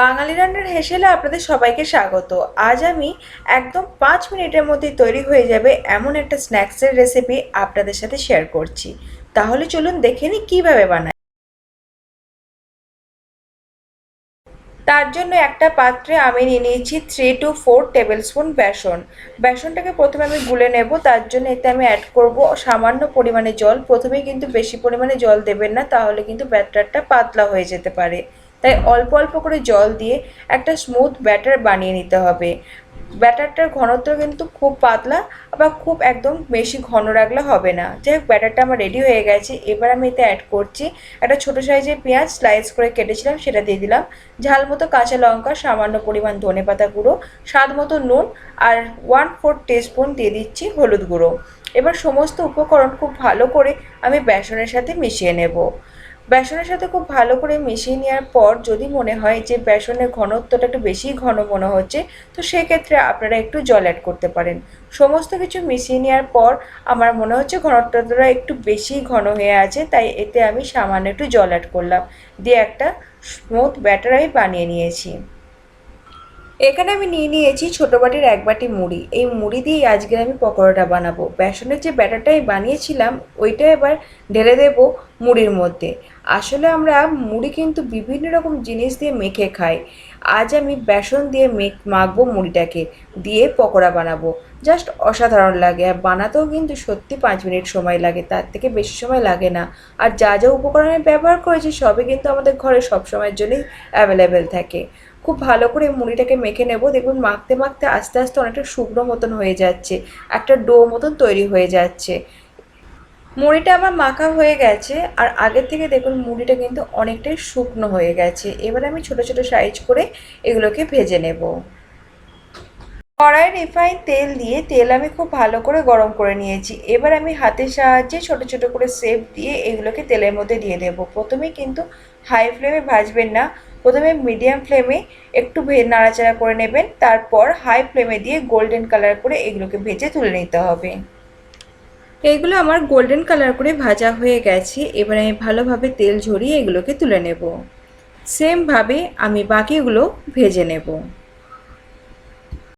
বাঙালি রান্নার হেসেলে আপনাদের সবাইকে স্বাগত। আজ আমি একদম পাঁচ মিনিটের মধ্যে তৈরি হয়ে যাবে এমন একটা স্ন্যাক্সের রেসিপি আপনাদের সাথে শেয়ার করছি। তাহলে চলুন দেখে নিই কীভাবে বানাই তার জন্য একটা পাত্রে আমি নিয়ে নিয়েছি three to four tablespoon বেসন। বেসনটাকে প্রথমে আমি গুলে নেব, তার জন্য এতে আমি অ্যাড করব সামান্য পরিমাণে জল। প্রথমেই কিন্তু বেশি পরিমাণে জল দেবেন না, তাহলে কিন্তু ব্যাটারটা পাতলা হয়ে যেতে পারে। তাই অল্প অল্প করে জল দিয়ে একটা স্মুথ ব্যাটার বানিয়ে নিতে হবে। ব্যাটারটার ঘনত্ব কিন্তু খুব পাতলা আবার খুব একদম বেশি ঘন রাখলে হবে না। যাই হোক ব্যাটারটা আমার রেডি হয়ে গেছে। এবার আমি এতে অ্যাড করছি একটা ছোটো সাইজের পেঁয়াজ স্লাইস করে কেটেছিলাম, সেটা দিয়ে দিলাম। ঝাল মতো কাঁচা লঙ্কা, সামান্য পরিমাণ ধনে পাতা গুঁড়ো, স্বাদ মতো নুন আর ওয়ান ফোর টিস্পুন দিয়ে দিচ্ছি হলুদ গুঁড়ো। এবার সমস্ত উপকরণ খুব ভালো করে আমি বেসনের সাথে মিশিয়ে নেব। বেসনের সাথে খুব ভালো করে মিশিয়ে নেওয়ার পর যদি মনে হয় যে বেসনের ঘনত্বটা একটু বেশি ঘন মনে হচ্ছে, তো সেক্ষেত্রে আপনারা একটু জল অ্যাড করতে পারেন। সমস্ত কিছু মিশিয়ে নেওয়ার পর আমার মনে হচ্ছে ঘনত্বটা একটু বেশি ঘন হয়ে আছে, তাই এতে আমি সামান্য একটু জল অ্যাড করলাম। দিয়ে একটা স্মুথ ব্যাটার আমি বানিয়ে নিয়েছি। এখানে আমি নিয়ে নিয়েছি ছোটো বাটির এক বাটি মুড়ি। এই মুড়ি দিয়েই আজকে আমি পকোড়াটা বানাবো। বেসনের যে ব্যাটারটাই বানিয়েছিলাম, ওইটা এবার ঢেলে দেব মুড়ির মধ্যে। আসলে আমরা মুড়ি কিন্তু বিভিন্ন রকম জিনিস দিয়ে মেখে খাই। আজ আমি বেসন দিয়ে মেখ, মাখবো মুড়িটাকে, দিয়ে পকোড়া বানাবো। জাস্ট অসাধারণ লাগে। আর বানাতেও কিন্তু সত্যি পাঁচ মিনিট সময় লাগে, তার থেকে বেশি সময় লাগে না। আর যা যা উপকরণ ব্যবহার করেছি, সবই কিন্তু আমাদের ঘরে সব সময়ের জন্যই অ্যাভেলেবেল থাকে। খুব ভালো করে মুড়িটাকে মেখে নেব। দেখুন মাখতে মাখতে আস্তে আস্তে অনেকটা শুকনো মতন হয়ে যাচ্ছে। একটা ডো মতন তৈরি হয়ে যাচ্ছে। মুড়িটা আমার মাখা হয়ে গেছে আর আগের থেকে দেখুন মুড়িটা কিন্তু অনেকটাই শুকনো হয়ে গেছে। এবার আমি ছোট ছোট সাইজ করে এগুলোকে ভেজে নেব। কড়াই রিফাইন তেল দিয়ে, তেল আমি খুব ভালো করে গরম করে নিয়েছি। এবার আমি হাতের সাহায্যে ছোট ছোট করে সেপ দিয়ে এগুলোকে তেলের মধ্যে দিয়ে দেব। প্রথমে কিন্তু হাই ফ্লেমে ভাজবেন না। প্রথমে মিডিয়াম ফ্লেমে একটু নাড়াচাড়া করে নেবেন, তারপর হাই ফ্লেমে দিয়ে গোল্ডেন কালার করে এগুলোকে ভেজে তুলে নিতে হবে। এইগুলো আমার গোল্ডেন কালার করে ভাজা হয়ে গেছে, এবার আমি ভালোভাবে তেল ঝরিয়ে এগুলোকে তুলে নেব। সেমভাবে আমি বাকিগুলো ভেজে নেব।